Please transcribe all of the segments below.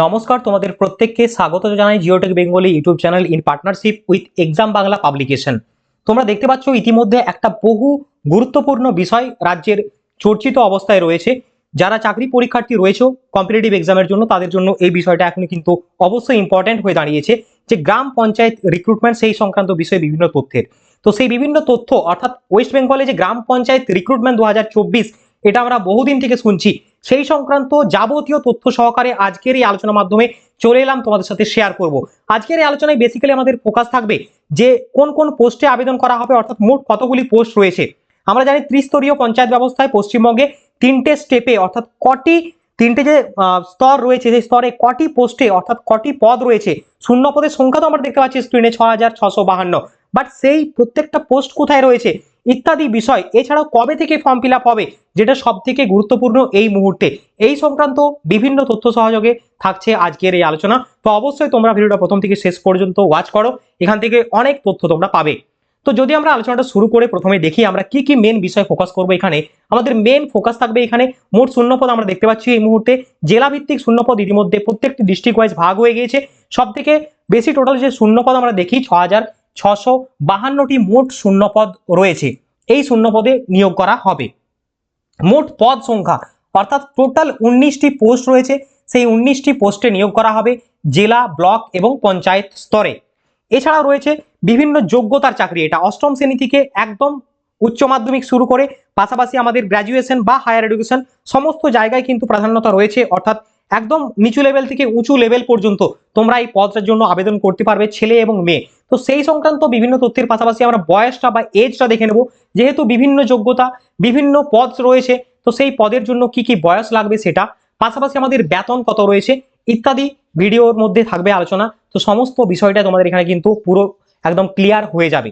নমস্কার, তোমাদের প্রত্যেককে স্বাগত জানাই Geotech Bengali YouTube channel in partnership with exam Bangla publication. তোমরা দেখতে পাচ্ছ ইতিমধ্যে একটা বহু গুরুত্বপূর্ণ বিষয় রাজ্যের চর্চিত অবস্থায় রয়েছে। যারা চাকরি পরীক্ষার্থী রয়েছে কম্পিটিটিভ এক্সামের জন্য, তাদের জন্য এই বিষয়টা এখন কিন্তু অবশ্যই ইম্পর্ট্যান্ট হয়ে দাঁড়িয়েছে যে গ্রাম পঞ্চায়েত রিক্রুটমেন্ট সেই সংক্রান্ত বিষয়ে বিভিন্ন তথ্যের। তো সেই বিভিন্ন তথ্য, অর্থাৎ ওয়েস্ট বেঙ্গলে যে গ্রাম পঞ্চায়েত রিক্রুটমেন্ট দু হাজার চব্বিশ, এটা আমরা বহুদিন থেকে শুনছি। সেই সংক্রান্ত যাবতীয় তথ্য সহকারে আজকের এই আলোচনার মাধ্যমে চলে এলাম তোমাদের সাথে শেয়ার করব। আজকের এই আলোচনায় বেসিক্যালি আমাদের ফোকাস থাকবে যে কোন কোন পোস্টে আবেদন করা হবে, অর্থাৎ মোট কতগুলি পোস্ট রয়েছে। আমরা জানি ত্রিস্তরীয় পঞ্চায়েত ব্যবস্থায় পশ্চিমবঙ্গে তিনটে স্টেপে অর্থাৎ কটি, তিনটে যে স্তর রয়েছে, সেই স্তরে কটি পোস্টে অর্থাৎ কটি পদ রয়েছে, শূন্য পদের সংখ্যা তো আমরা দেখতে পাচ্ছি স্ক্রিনে ছ হাজার ছশো বাহান্ন। বাট সেই প্রত্যেকটা পোস্ট কোথায় রয়েছে? ইত্যাদি বিষয়। এছাড়াও কবে থেকে ফর্ম ফিল হবে? যেটা সব থেকে গুরুত্বপূর্ণ এই মুহূর্তে। এই সংক্রান্ত বিভিন্ন তথ্য সহযোগে থাকছে আজকের এই আলোচনা। তো অবশ্যই তোমরা ভিডিওটা প্রথম থেকে শেষ পর্যন্ত ওয়াচ করো। এখান থেকে অনেক তথ্য তোমরা পাবে। তো যদি আমরা আলোচনাটা শুরু করে প্রথমে দেখি, আমরা কি কি মেন বিষয় ফোকাস করব এখানে? আমাদের মেন ফোকাস থাকবে এখানে মোট শূন্যপদ আমরা দেখতে পাচ্ছি এই মুহূর্তে। জেলাভিত্তিক শূন্যপদ ইতিমধ্যে প্রত্যেকটি ডিস্ট্রিক্ট ওয়াইজ ভাগ হয়ে গিয়েছে। সব থেকে বেশি টোটাল যে শূন্যপদ আমরা দেখি ছ হাজার ছশো বাহান্নটি মোট শূন্যপদ রয়েছে। এই শূন্যপদে নিয়োগ করা হবে। মোট পদ সংখ্যা, অর্থাৎ টোটাল উনিশটি পোস্ট রয়েছে, সেই উনিশটি পোস্টে নিয়োগ করা হবে জেলা, ব্লক এবং পঞ্চায়েত স্তরে। এছাড়াও রয়েছে বিভিন্ন যোগ্যতার চাকরি। এটা অষ্টম শ্রেণি থেকে একদম উচ্চ মাধ্যমিক শুরু করে, পাশাপাশি আমাদের গ্র্যাজুয়েশন বা হায়ার এডুকেশন সমস্ত জায়গায় কিন্তু প্রাধান্যতা রয়েছে, অর্থাৎ একদম নিচু লেভেল থেকে উঁচু লেভেল পর্যন্ত তোমরা এই পদটার জন্য আবেদন করতে পারবে ছেলে এবং মেয়ে। তো সেই সংক্রান্ত বিভিন্ন তথ্যের পাশাপাশি আমরা বয়সটা বা এজটা দেখে নেব। যেহেতু বিভিন্ন যোগ্যতা, বিভিন্ন পদ রয়েছে, তো সেই পদের জন্য কি কি বয়স লাগবে সেটা, পাশাপাশি আমাদের বেতন কত রয়েছে, ইত্যাদি ভিডিওর মধ্যে থাকবে আলোচনা। তো সমস্ত বিষয়টা তোমাদের এখানে কিন্তু পুরো একদম ক্লিয়ার হয়ে যাবে।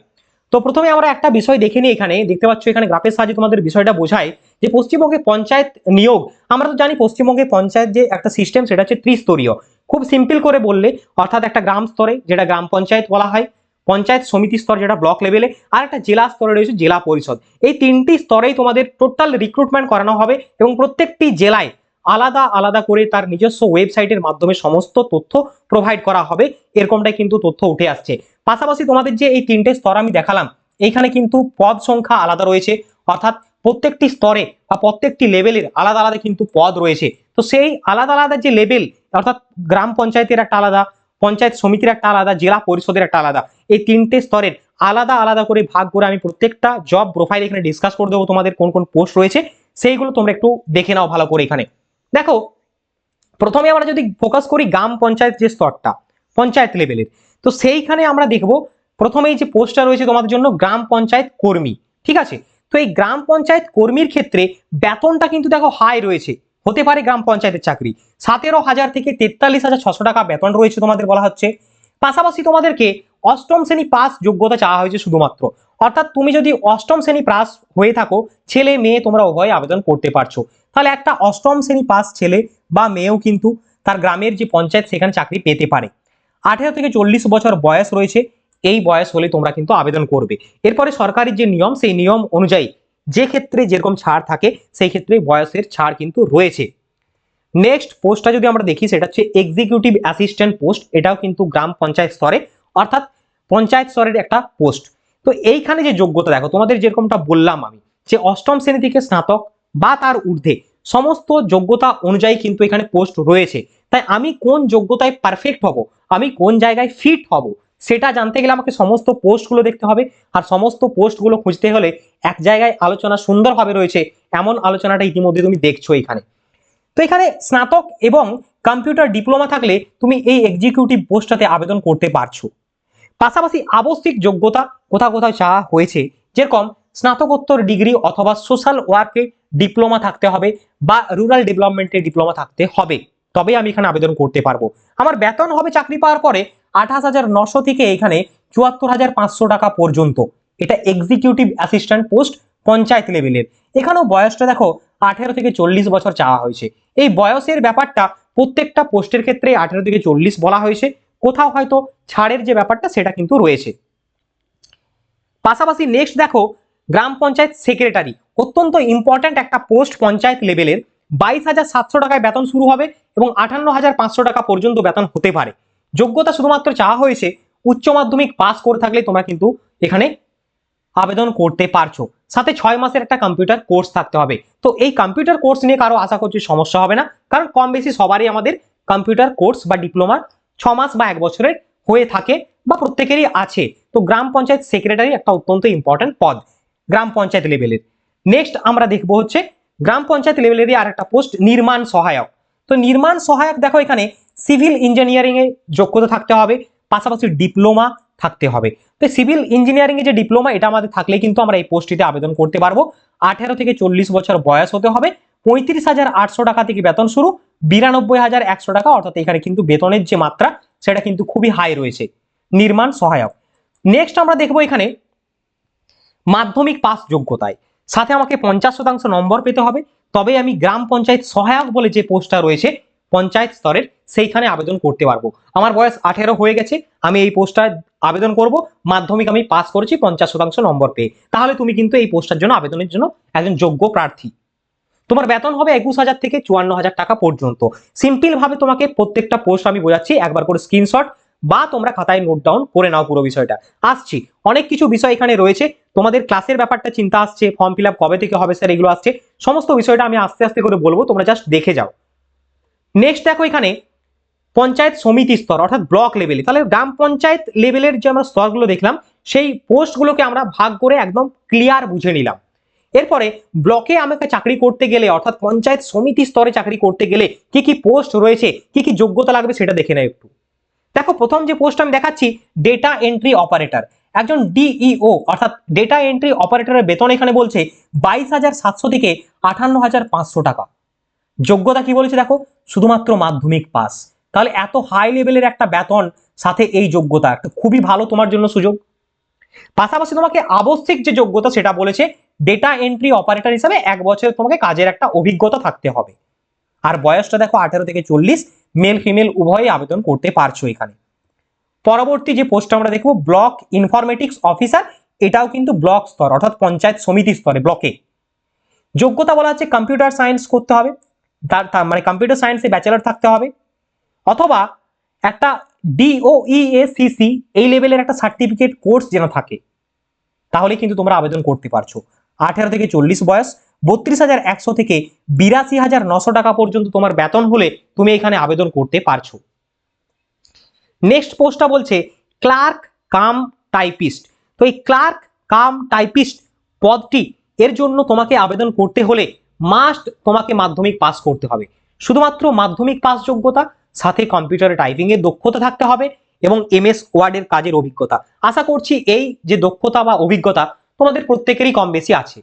তো প্রথমে আমরা একটা বিষয় দেখে নিই এখানে। দেখতে পাচ্ছ এখানে গ্রাফের সাহায্যে তোমাদের বিষয়টা বোঝায় যে পশ্চিমবঙ্গে পঞ্চায়েত নিয়োগ, আমরা তো জানি পশ্চিমবঙ্গে পঞ্চায়েত যে একটা সিস্টেম সেটা হচ্ছে ত্রিস্তরীয়। খুব সিম্পল করে বললে, অর্থাৎ একটা গ্রাম স্তরে, যেটা গ্রাম পঞ্চায়েত বলা হয়, পঞ্চায়েত সমিতি স্তর যেটা ব্লক লেভেলে আর একটা জেলা স্তরে রয়েছে জেলা পরিষদ। এই তিনটি স্তরেই তোমাদের টোটাল রিক্রুটমেন্ট করানো হবে এবং প্রত্যেকটি জেলায় আলাদা আলাদা করে তার নিজস্ব ওয়েবসাইটের মাধ্যমে সমস্ত তথ্য প্রোভাইড করা হবে। এরকমটাই কিন্তু তথ্য উঠে আসছে। পাশাপাশি তোমাদের যে এই তিনটে স্তর আমি দেখালাম, এইখানে কিন্তু পদ সংখ্যা আলাদা রয়েছে। অর্থাৎ প্রত্যেকটি স্তরে বা প্রত্যেকটি লেভেলের আলাদা আলাদা কিন্তু পদ রয়েছে। তো সেই আলাদা আলাদা যে লেভেল, অর্থাৎ গ্রাম পঞ্চায়েতের একটা আলাদা, পঞ্চায়েত সমিতির একটা আলাদা, জেলা পরিষদের একটা আলাদা, এই তিনটে স্তরের আলাদা আলাদা করে ভাগ করে আমি প্রত্যেকটা জব প্রোফাইল এখানে ডিসকাস করে দেবো তোমাদের কোন কোন পোস্ট রয়েছে। সেইগুলো তোমরা একটু দেখে নাও ভালো করে এখানে। দেখো, প্রথমে আমরা যদি ফোকাস করি গ্রাম পঞ্চায়েত যে স্তরটা, পঞ্চায়েত লেভেলের তো সেইখানে আমরা দেখব প্রথমেই যে পোস্টটা রয়েছে তোমাদের জন্য, গ্রাম পঞ্চায়েত কর্মী, ঠিক আছে? তো এই গ্রাম পঞ্চায়েত কর্মীর ক্ষেত্রে বেতনটা কিন্তু দেখো হাই রয়েছে। হতে পারে গ্রাম পঞ্চায়েতের চাকরি। সতেরো হাজার থেকে তেতাল্লিশ হাজার ছশো টাকা বেতন রয়েছে তোমাদের বলা হচ্ছে। পাশাপাশি তোমাদেরকে অষ্টম শ্রেণি পাস যোগ্যতা চাওয়া হয়েছে শুধুমাত্র। অর্থাৎ তুমি যদি অষ্টম শ্রেণি পাস হয়ে থাকো, ছেলে মেয়ে তোমরা উভয় আবেদন করতে পারছ। তাহলে একটা অষ্টম শ্রেণি পাস ছেলে বা মেয়েও কিন্তু তার গ্রামের যে পঞ্চায়েত সেখানে চাকরি পেতে পারে। আঠেরো থেকে চল্লিশ বছর বয়স রয়েছে। এই বয়স হলে তোমরা কিন্তু আবেদন করবে। এরপরে সরকারি যে নিয়ম, সেই নিয়ম অনুযায়ী যে ক্ষেত্রে যেরকম ছাড় থাকে, সেই ক্ষেত্রে বয়সের ছাড় কিন্তু রয়েছে। নেক্সট পোস্টটা যদি আমরা দেখি, সেটা হচ্ছে এক্সিকিউটিভ অ্যাসিস্ট্যান্ট পোস্ট এটাও কিন্তু গ্রাম পঞ্চায়েত স্তরে, অর্থাৎ পঞ্চায়েত স্তরের একটা পোস্ট তো এইখানে যে যোগ্যতা, দেখো তোমাদের যেরকমটা বললাম আমি, যে অষ্টম শ্রেণি থেকে স্নাতক বা তার ঊর্ধ্বে, সমস্ত যোগ্যতা অনুযায়ী কিন্তু এখানে পোস্ট রয়েছে। তাই আমি কোন যোগ্যতায় পারফেক্ট হব? আমি কোন জায়গায় ফিট হব? সেটা জানতে গেলে আমাকে সমস্ত পোস্টগুলো দেখতে হবে। আর সমস্ত পোস্টগুলো খুঁজতে হলে এক জায়গায় আলোচনা সুন্দরভাবে রয়েছে, এমন আলোচনাটা ইতিমধ্যে তুমি দেখছ এখানে। তো এখানে স্নাতক এবং কম্পিউটার ডিপ্লোমা থাকলে তুমি এই এক্সিকিউটিভ পোস্টটাতে আবেদন করতে পারছ। পাশাপাশি আবশ্যিক যোগ্যতা, কোথাও কোথাও চাওয়া হয়েছে, যেরকম স্নাতকোত্তর ডিগ্রি অথবা সোশ্যাল ওয়ার্কে ডিপ্লোমা থাকতে হবে বা রুরাল ডেভেলপমেন্টে ডিপ্লোমা থাকতে হবে। তবেই আমি এখানে আবেদন করতে পারব। আমার বেতন হবে চাকরি পাওয়ার পরে আঠাশ হাজার নশো থেকে এখানে চুয়াত্তর হাজার পাঁচশো টাকা পর্যন্ত। এটা এক্সিকিউটিভ অ্যাসিস্ট্যান্ট পোস্ট পঞ্চায়েত লেভেলের এখানেও বয়সটা দেখো, আঠেরো থেকে চল্লিশ বছর চাওয়া হয়েছে। এই বয়সের ব্যাপারটা প্রত্যেকটা পোস্টের ক্ষেত্রে আঠেরো থেকে চল্লিশ বলা হয়েছে। কোথাও হয়তো ছাড়ের যে ব্যাপারটা, সেটা কিন্তু রয়েছে। পাশাপাশি নেক্সট দেখো, গ্রাম পঞ্চায়েত সেক্রেটারি অত্যন্ত ইম্পর্ট্যান্ট একটা পোস্ট পঞ্চায়েত লেভেলের বাইশ হাজার সাতশো টাকায় বেতন শুরু হবে এবং আটান্ন হাজার পাঁচশো টাকা পর্যন্ত বেতন হতে পারে। যোগ্যতা শুধুমাত্র চাওয়া হয়েছে, উচ্চ মাধ্যমিক পাস করে থাকলে তোমরা কিন্তু এখানে আবেদন করতে পারছ। সাথে ছয় মাসের একটা কম্পিউটার কোর্স থাকতে হবে। তো এই কম্পিউটার কোর্স নিয়ে কারও আশা করছি সমস্যা হবে না, কারণ কম বেশি সবারই আমাদের কম্পিউটার কোর্স বা ডিপ্লোমা ছ মাস বা এক বছরের হয়ে থাকে বা প্রত্যেকেরই আছে। তো গ্রাম পঞ্চায়েত সেক্রেটারি একটা অত্যন্ত ইম্পর্টেন্ট পদ, গ্রাম পঞ্চায়েত লেভেলের নেক্সট আমরা দেখব হচ্ছে, গ্রাম পঞ্চায়েত লেভেলেরই আর একটা পোস্ট নির্মাণ সহায়ক। তো নির্মাণ সহায়ক দেখো এখানে সিভিল ইঞ্জিনিয়ারিং এ যোগ্যতা থাকতে হবে, পাশাপাশি ডিপ্লোমা থাকতে হবে। তো সিভিল ইঞ্জিনিয়ারিং এ যে ডিপ্লোমা, এটা আমাদের থাকলে কিন্তু আমরা এই পোস্টটিতে আবেদন করতে পারব। আঠেরো থেকে চল্লিশ বছর বয়স হতে হবে, পঁয়ত্রিশ হাজার আটশো টাকা থেকে বেতন শুরু, বিরানব্বই হাজার একশো টাকা, অর্থাৎ এখানে কিন্তু বেতনের যে মাত্রা, সেটা কিন্তু খুবই হাই রয়েছে। নির্মাণ সহায়ক। নেক্সট আমরা দেখব এখানে মাধ্যমিক পাস যোগ্যতায়। সাথে আমাকে পঞ্চাশ শতাংশ নম্বর পেতে হবে, তবে আমি গ্রাম পঞ্চায়েত সহায়ক বলে যে পোস্টটা রয়েছে পঞ্চায়েত স্তরের সেইখানে আবেদন করতে পারব। আমার বয়স আঠেরো হয়ে গেছে, আমি এই পোস্টটায় আবেদন করব, মাধ্যমিক আমি পাস করেছি পঞ্চাশ শতাংশ নম্বর পেয়ে। তাহলে তুমি কিন্তু এই পোস্টটার জন্য আবেদনের জন্য একজন যোগ্য প্রার্থী। তোমার বেতন হবে একুশ হাজার থেকে চুয়ান্ন হাজার টাকা পর্যন্ত। সিম্পল ভাবে তোমাকে প্রত্যেকটা পোস্ট আমি বোঝাচ্ছি, একবার করে স্ক্রিনশট বা তোমরা খাতায় নোট ডাউন করে নাও পুরো বিষয়টা। আসছি, অনেক কিছু বিষয় এখানে রয়েছে। তোমাদের ক্লাসের ব্যাপারটা চিন্তা আসছে, ফর্ম ফিল কবে থেকে হবে স্যার এগুলো আসছে, সমস্ত বিষয়টা আমি আস্তে আস্তে করে বলব, তোমরা জাস্ট দেখে যাও। নেক্সট দেখো এখানে পঞ্চায়েত সমিতি স্তর, অর্থাৎ ব্লক লেভেলে তাহলে গ্রাম পঞ্চায়েত লেভেলের যে আমরা স্তরগুলো দেখলাম, সেই পোস্টগুলোকে আমরা ভাগ করে একদম ক্লিয়ার বুঝে নিলাম। এরপরে ব্লকে আমাকে চাকরি করতে গেলে, অর্থাৎ পঞ্চায়েত সমিতি স্তরে চাকরি করতে গেলে কি কি পোস্ট রয়েছে, কি কি যোগ্যতা লাগবে সেটা দেখে নেয় একটু। দেখো, প্রথম যে পোস্ট আমি দেখাচ্ছি ডেটা এন্ট্রি অপারেটর একজন ডিইও অর্থাৎ ডেটা এন্ট্রি অপারেটরের বেতন এখানে বলছে বাইশ হাজার সাতশো থেকে আটান্ন হাজার পাঁচশো টাকা। যোগ্যতা কি বলেছে দেখো? শুধুমাত্র মাধ্যমিক পাস। তাহলে এত হাই লেভেলের একটা বেতন সাথে এই যোগ্যতা, একটা খুবই ভালো তোমার জন্য সুযোগ। পাশাপাশি তোমাকে আবশ্যিক যে যোগ্যতা সেটা বলেছে ডেটা এন্ট্রি অপারেটর হিসাবে এক বছরের তোমাকে কাজের একটা অভিজ্ঞতা থাকতে হবে। আর বয়সটা দেখো আঠেরো থেকে চল্লিশ মেল ফিমেল উভয়ই আবেদন করতে পারছ এখানে। পরবর্তী যে পোস্ট আমরা দেখব ব্লক ইনফরমেটিক্স অফিসার এটাও কিন্তু ব্লক স্তর, অর্থাৎ পঞ্চায়েত সমিতি স্তরে ব্লকে যোগ্যতা বলা হচ্ছে কম্পিউটার সায়েন্স করতে হবে। তার মানে কম্পিউটার সায়েন্সে ব্যাচেলর থাকতে হবে। অথবা একটা ডিওইএসিসি এই লেভেলের একটা সার্টিফিকেট কোর্স যেন থাকে তাহলে কিন্তু তোমরা আবেদন করতে পারছ। আঠেরো থেকে চল্লিশ বয়স, বত্রিশ হাজার একশো থেকে বিরাশি হাজার নশো টাকা পর্যন্ত তোমার বেতন হলে তুমি এখানে আবেদন করতে পারছ। নেক্সট পোস্টটা বলছে ক্লার্ক কাম টাইপিস্ট তো এই ক্লার্ক কাম টাইপিস্ট পদটি, এর জন্য তোমাকে আবেদন করতে হলে মাস্ট তোমাকে মাধ্যমিক পাস করতে হবে। শুধুমাত্র মাধ্যমিক পাস যোগ্যতা, সাথে কম্পিউটারে টাইপিং এর দক্ষতা থাকতে হবে এবং এম এমএস ওয়ার্ডের কাজের অভিজ্ঞতা। আশা করছি এই যে দক্ষতা বা অভিজ্ঞতা তোমাদের প্রত্যেকেরই কম বেশি আছে।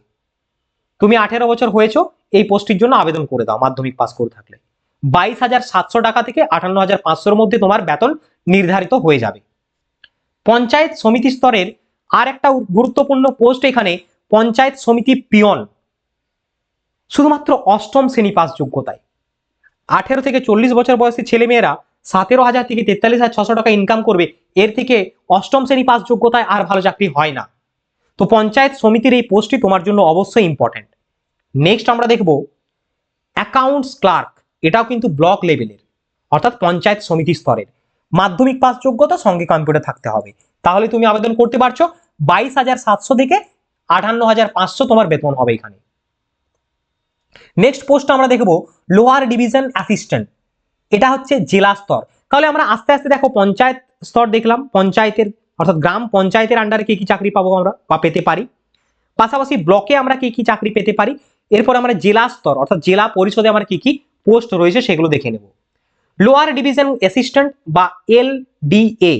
তুমি আঠেরো বছর হয়েছো, এই পোস্টটির জন্য আবেদন করে দাও মাধ্যমিক পাস করে থাকলে। বাইশ হাজার সাতশো টাকা থেকে আটান্ন হাজার পাঁচশোর মধ্যে তোমার বেতন নির্ধারিত হয়ে যাবে। পঞ্চায়েত সমিতি স্তরের আর একটা গুরুত্বপূর্ণ পোস্ট এখানে পঞ্চায়েত সমিতি পিয়ন শুধুমাত্র অষ্টম শ্রেণি পাস যোগ্যতায়। আঠেরো থেকে চল্লিশ বছর বয়সী ছেলেমেয়েরা সতেরো হাজার থেকে তেতাল্লিশ হাজার ছশো টাকা ইনকাম করবে, এর থেকে অষ্টম শ্রেণি পাস যোগ্যতায় আর ভালো চাকরি হয় না। তো পঞ্চায়েত সমিতির এই পোস্টটি তোমার জন্য অবশ্যই ইম্পর্টেন্ট নেক্সট আমরা দেখব অ্যাকাউন্টস ক্লার্ক এটাও কিন্তু ব্লক লেভেলের অর্থাৎ পঞ্চায়েত সমিতি স্তরের। মাধ্যমিক পাস যোগ্যতা সঙ্গে কম্পিউটার থাকতে হবে। তাহলে তুমি আবেদন করতে পারছ, বাইশ হাজার সাতশো থেকে আটান্ন হাজার পাঁচশো তোমার বেতন হবে এখানে। নেক্সট পোস্ট আমরা দেখব লোয়ার ডিভিশন অ্যাসিস্ট্যান্ট এটা হচ্ছে জেলা স্তর। তাহলে আমরা আস্তে আস্তে দেখো পঞ্চায়েত স্তর দেখলাম। পঞ্চায়েতের, অর্থাৎ গ্রাম পঞ্চায়েতের আন্ডারে কি কি চাকরি পাবো আমরা বা পেতে পারি। পাশাপাশি ব্লকে আমরা কি কি চাকরি পেতে পারি। এরপর আমরা জেলা স্তর, অর্থাৎ জেলা পরিষদে আমার কি কি পোস্ট রয়েছে সেগুলো দেখে নেব। লোয়ার ডিভিশন অ্যাসিস্ট্যান্ট বা এল ডিএ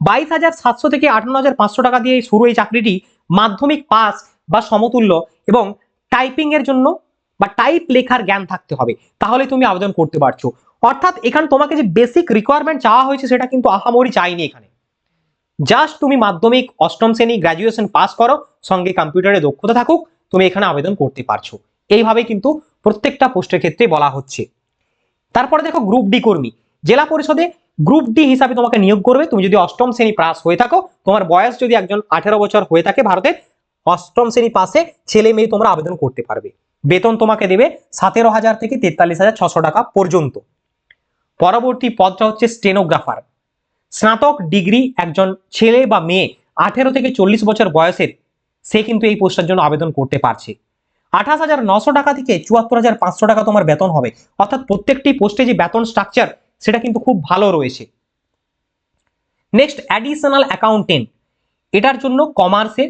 বাইশ হাজার সাতশো থেকে আটান্ন হাজার পাঁচশো টাকা দিয়ে শুরু এই চাকরিটি মাধ্যমিক পাস বা সমতুল্য এবং টাইপিং এর জন্য বা টাইপ লেখার জ্ঞান থাকতে হবে। তাহলে তুমি আবেদন করতে পারছ। অর্থাৎ এখানে তোমাকে যে বেসিক রিকোয়ারমেন্ট চাওয়া হয়েছে সেটা কিন্তু আহামরি চাইনি এখানে। জাস্ট তুমি মাধ্যমিক, অষ্টম শ্রেণি গ্র্যাজুয়েশন পাস করো, সঙ্গে কম্পিউটারে দক্ষতা থাকুক, তুমি এখানে আবেদন করতে পারছ। এইভাবে কিন্তু প্রত্যেকটা পোস্টের ক্ষেত্রে বলা হচ্ছে। তারপরে দেখো গ্রুপ ডি কর্মী। জেলা পরিষদে গ্রুপ ডি হিসাবে তোমাকে নিয়োগ করবে। তুমি যদি অষ্টম শ্রেণি পাস হয়ে থাকো, তোমার বয়স যদি একজন আঠেরো বছর হয়ে থাকে ভারতের, অষ্টম শ্রেণি পাশে ছেলে মেয়ে তোমরা আবেদন করতে পারবে। বেতন তোমাকে দেবে সতেরো হাজার থেকে তেতাল্লিশ হাজার ছশো টাকা পর্যন্ত। পরবর্তী পদটা হচ্ছে স্টেনোগ্রাফার স্নাতক ডিগ্রি একজন ছেলে বা মেয়ে আঠেরো থেকে চল্লিশ বছর বয়সের, সে কিন্তু এই পোস্টের জন্য আবেদন করতে পারছে। আঠাশ হাজার নশো টাকা থেকে চুয়াত্তর হাজার পাঁচশো টাকা তোমার বেতন হবে। অর্থাৎ প্রত্যেকটি পোস্টে যে বেতন স্ট্রাকচার সেটা কিন্তু খুব ভালো রয়েছে। নেক্সট অ্যাডিশনাল অ্যাকাউন্টেন্ট এটার জন্য কমার্সে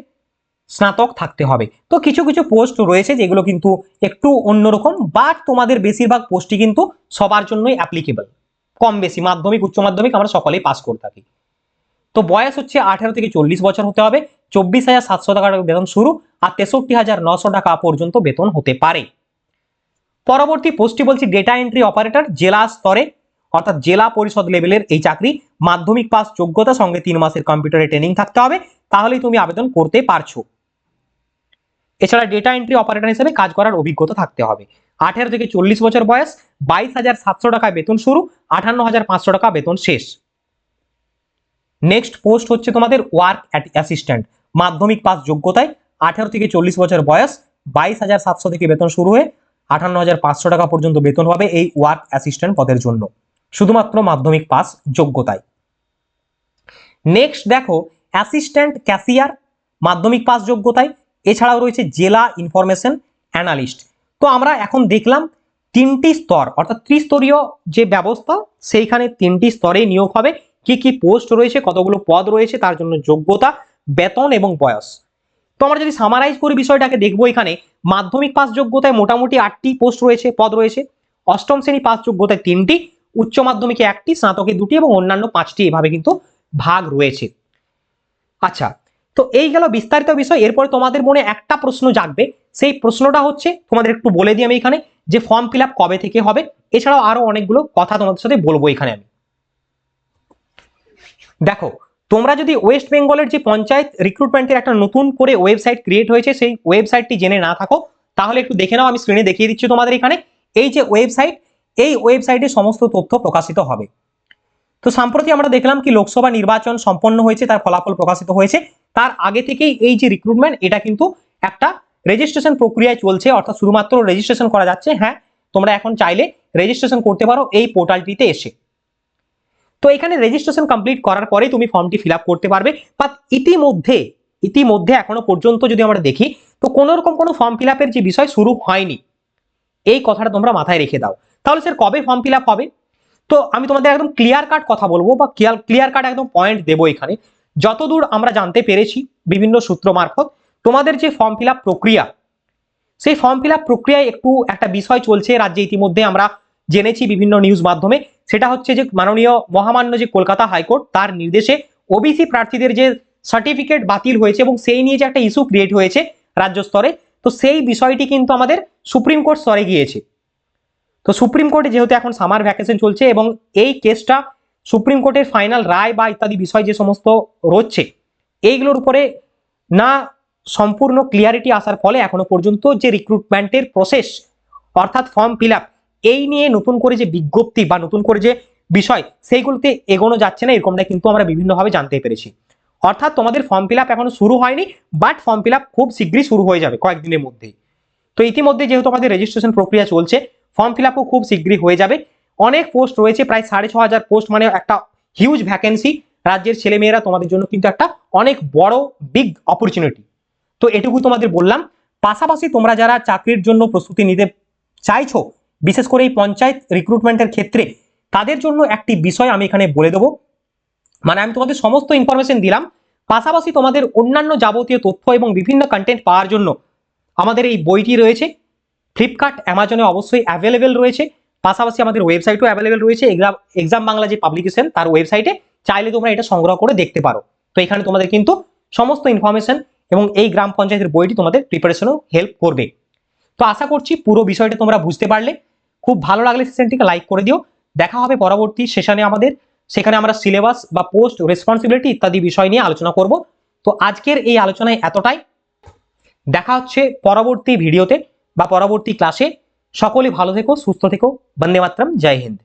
স্নাতক থাকতে হবে। তো কিছু কিছু পোস্ট রয়েছে যেগুলো কিন্তু একটু অন্যরকম বাট তোমাদের বেশিরভাগ পোস্টই কিন্তু সবার জন্যই অ্যাপ্লিকেবল কম বেশি, মাধ্যমিক, উচ্চ মাধ্যমিক আমরা সকলেই পাস করে থাকি। তো বয়স হচ্ছে আঠেরো থেকে চল্লিশ বছর হতে হবে, চব্বিশ হাজার সাতশো টাকার বেতন শুরু আর তেষট্টি হাজার নশো টাকা পর্যন্ত বেতন হতে পারে। পরবর্তী পোস্টটি বলছি ডেটা এন্ট্রি অপারেটর জেলা স্তরে, অর্থাৎ জেলা পরিষদ লেভেলের এই চাকরি। মাধ্যমিক পাস যোগ্যতা সঙ্গে তিন মাসের কম্পিউটারে ট্রেনিং থাকতে হবে, তাহলেই তুমি আবেদন করতে পারছ। এছাড়া ডেটা এন্ট্রি অপারেটর হিসেবে কাজ করার অভিজ্ঞতা থাকতে হবে। আঠেরো থেকে চল্লিশ বছর বয়স, বাইশ হাজার সাতশো টাকা বেতন শুরু, আঠান্ন হাজার পাঁচশো টাকা বেতন শেষ। নেক্সট পোস্ট হচ্ছে তোমাদের ওয়ার্ক অ্যাসিস্ট্যান্ট মাধ্যমিক পাস যোগ্যতায় আঠেরো থেকে চল্লিশ বছর বয়স, বাইশ হাজার সাতশো থেকে বেতন শুরু হয়ে আঠান্ন হাজার পাঁচশো টাকা পর্যন্ত বেতন হবে এই ওয়ার্ক অ্যাসিস্ট্যান্ট পদের জন্য। শুধুমাত্র মাধ্যমিক পাস যোগ্যতায়। নেক্সট দেখো অ্যাসিস্ট্যান্ট ক্যাশিয়ার মাধ্যমিক পাস যোগ্যতায় এছাড়াও রয়েছে জেলা ইনফরমেশন অ্যানালিস্ট তো আমরা এখন দেখলাম তিনটি স্তর, অর্থাৎ ত্রিস্তরীয় যে ব্যবস্থা, সেইখানে তিনটি স্তরে নিয়োগ হবে। কি কি পোস্ট রয়েছে, কতগুলো পদ রয়েছে, তার জন্য যোগ্যতা, বেতন এবং বয়স। তো আমরা যদি সামারাইজ করি বিষয়টাকে, দেখব এখানে মাধ্যমিক পাস যোগ্যতায় মোটামুটি আটটি পোস্ট রয়েছে, পদ রয়েছে। অষ্টম শ্রেণি পাস যোগ্যতায় তিনটি, উচ্চ মাধ্যমিকে একটি, স্নাতকে দুটি এবং অন্যান্য পাঁচটি এভাবে কিন্তু ভাগ রয়েছে। আচ্ছা তো এই গেল বিস্তারিত বিষয়। এরপর তোমাদের মনে একটা প্রশ্ন জাগবে। সেই প্রশ্নটা হচ্ছে, তোমাদের একটু বলে দিই আমি এখানে যে ফর্ম ফিল কবে থেকে হবে। এছাড়াও আরও অনেকগুলো কথা তোমাদের সাথে বলব এখানে আমি। দেখো, তোমরা যদি ওয়েস্ট বেঙ্গলের যে পঞ্চায়েত রিক্রুটমেন্টের একটা নতুন করে ওয়েবসাইট ক্রিয়েট হয়েছে, সেই ওয়েবসাইটটি জেনে না থাকো, তাহলে একটু দেখে নাও, আমি স্ক্রিনে দেখিয়ে দিচ্ছি তোমাদের এখানে। এই যে ওয়েবসাইট এই ওয়েবসাইটে সমস্ত তথ্য প্রকাশিত হবে। তো সম্প্রতি আমরা দেখলাম কি লোকসভা নির্বাচন সম্পন্ন হয়েছে, তার ফলাফল প্রকাশিত হয়েছে। তার আগে থেকেই এই যে রিক্রুটমেন্ট এটা কিন্তু একটা রেজিস্ট্রেশন প্রক্রিয়ায় চলছে, অর্থাৎ শুধুমাত্র রেজিস্ট্রেশন করা যাচ্ছে। হ্যাঁ তোমরা এখন চাইলে রেজিস্ট্রেশন করতে পারো এই পোর্টালটিতে এসে। তো এখানে রেজিস্ট্রেশন কমপ্লিট করার পরে তুমি ফর্মটি ফিল করতে পারবে। বাট ইতিমধ্যে ইতিমধ্যে এখনও পর্যন্ত যদি আমরা দেখি, তো কোনো রকম কোনো ফর্ম ফিল যে বিষয় শুরু হয়নি। এই কথাটা তোমরা মাথায় রেখে দাও। তাহলে স্যার কবে ফর্ম ফিল হবে? তো আমি তোমাদের একদম ক্লিয়ার কাট কথা বলব বা ক্লিয়ার কাট একদম পয়েন্ট দেবো এখানে। যতদূর আমরা জানতে পেরেছি বিভিন্ন সূত্র মারফত, তোমাদের যে ফর্ম ফিল প্রক্রিয়া, সেই ফর্ম ফিল প্রক্রিয়ায় একটু একটা বিষয় চলছে রাজ্যে ইতিমধ্যে আমরা জেনেছি বিভিন্ন নিউজ মাধ্যমে। সেটা হচ্ছে যে মাননীয় মহামান্য যে কলকাতা হাইকোর্ট, তার নির্দেশে ওবিসি প্রার্থীদের যে সার্টিফিকেট বাতিল হয়েছে এবং সেই নিয়ে যে একটা ইস্যু ক্রিয়েট হয়েছে রাজ্য স্তরে, তো সেই বিষয়টি কিন্তু আমাদের সুপ্রিম কোর্ট স্তরে গিয়েছে। তো সুপ্রিম কোর্টে যেহেতু এখন সামার ভ্যাকেশন চলছে এবং এই কেসটা সুপ্রিম কোর্টের ফাইনাল রায় বা ইত্যাদি বিষয় যে সমস্ত রয়েছে, এইগুলোর উপরে না সম্পূর্ণ ক্লিয়ারিটি আসার ফলে এখনও পর্যন্ত যে রিক্রুটমেন্টের প্রসেস অর্থাৎ ফর্ম ফিল এই নিয়ে নতুন করে যে বিজ্ঞপ্তি বা নতুন করে যে বিষয়, সেইগুলোতে এগোনো যাচ্ছে না, এরকমটা কিন্তু আমরা বিভিন্নভাবে জানতে পেরেছি। অর্থাৎ তোমাদের ফর্ম ফিল এখনও শুরু হয়নি বাট ফর্ম ফিল খুব শীঘ্রই শুরু হয়ে যাবে কয়েকদিনের মধ্যেই। তো ইতিমধ্যে যেহেতু আমাদের রেজিস্ট্রেশন প্রক্রিয়া চলছে ফর্ম ফিল খুব শীঘ্রই হয়ে যাবে। অনেক পোস্ট রয়েছে, প্রায় সাড়ে ছ হাজার পোস্ট মানে একটা হিউজ ভ্যাকেন্সি রাজ্যের ছেলেমেয়েরা তোমাদের জন্য কিন্তু একটা অনেক বড় বিগ অপরচুনিটি তো এটুকু তোমাদের বললাম। পাশাপাশি তোমরা যারা চাকরির জন্য প্রস্তুতি নিতে চাইছো, বিশেষ করে এই পঞ্চায়েত রিক্রুটমেন্টের ক্ষেত্রে, তাদের জন্য একটি বিষয় আমি এখানে বলে দেবো। মানে আমি তোমাদের সমস্ত ইনফরমেশন দিলাম। পাশাপাশি তোমাদের অন্যান্য যাবতীয় তথ্য এবং বিভিন্ন কন্টেন্ট পাওয়ার জন্য আমাদের এই বইটি রয়েছে। ফ্লিপকার্ট অ্যামাজনে অবশ্যই অ্যাভেলেবেল রয়েছে। পাশাপাশি আমাদের ওয়েবসাইটও অ্যাভেলেবেল রয়েছে এক্সাম এক্সাম বাংলা যে পাবলিকেশন তার ওয়েবসাইটে চাইলে তোমরা এটা সংগ্রহ করে দেখতে পারো। তো এখানে তোমাদের কিন্তু সমস্ত ইনফরমেশন এবং এই গ্রাম পঞ্চায়েতের বইটি তোমাদের প্রিপারেশনও হেল্প করবে। তো আশা করছি পুরো বিষয়টা তোমরা বুঝতে পারলে। খুব ভালো লাগলে সেশনটিকে লাইক করে দিও। দেখা হবে পরবর্তী সেশনে আমাদের। সেখানে আমরা সিলেবাস বা পোস্ট রেসপন্সিবিলিটি ইত্যাদি বিষয় নিয়ে আলোচনা করব। তো আজকের এই আলোচনায় এতটাই। দেখা হচ্ছে পরবর্তী ভিডিওতে বা পরবর্তী ক্লাসে সকলে ভালো থেকো সুস্থ থেকো বন্দে মাতরম জয় হিন্দ